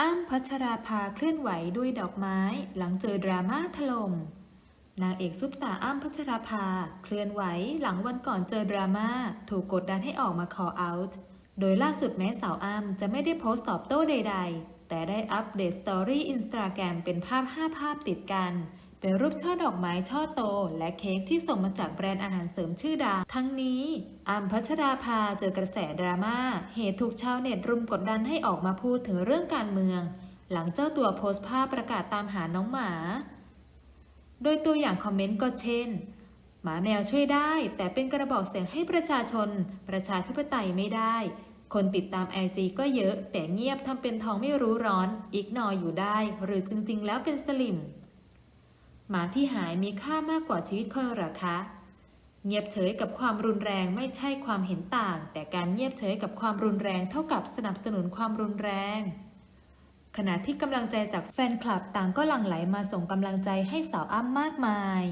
อ้ำพัชราภาเคลื่อนไหวด้วยดอกไม้ หลังเจอดราม่าถล่มนางเอกซุปตาอ้ำพัชราภา เคลื่อนไหวหลังวันก่อนเจอดราม่าถูกกดดันให้ออกมา call out โดยล่าสุดแม้สาวอ้ำจะไม่ได้โพสต์ตอบโต้ใด ๆ แต่ได้อัปเดตสตอรี่อินสตาแกรมเป็นภาพ 5 ภาพติดกัน เป็นรูปช่อดอกไม้ช่อโต และเค้กที่ส่งมาจากแบรนด์อาหารเสริมชื่อดังทั้งนี้อ้ำพัชราภาเจอกระแสดราม่าเหตุถูกชาวเน็ตรุมกดดันให้ออกมาพูดถึงเรื่องการเมือง หลังเจ้าตัวโพสต์ภาพประกาศตามหาน้องหมา โดยตัวอย่างคอมเมนต์ก็เช่น หมาแมวช่วยได้ แต่เป็นกระบอกเสียงให้ประชาชน ประชาธิปไตยไม่ได้ คนติดตามไอจีก็เยอะ แต่เงียบทำเป็นทองไม่รู้ร้อน อีกนออยู่ได้ หรือจริงๆ แล้วเป็นสลิม หมาที่หายมีค่ามากกว่าชีวิตคนหรอคะ เงียบเฉยกับความรุนแรงไม่ใช่ความเห็นต่าง แต่การเงียบเฉยกับความรุนแรงเท่ากับสนับสนุนความรุนแรง ขณะที่กำลังใจจากแฟนคลับต่างก็หลั่งไหลมาส่งกำลังใจให้สาวอ้ำมากมาย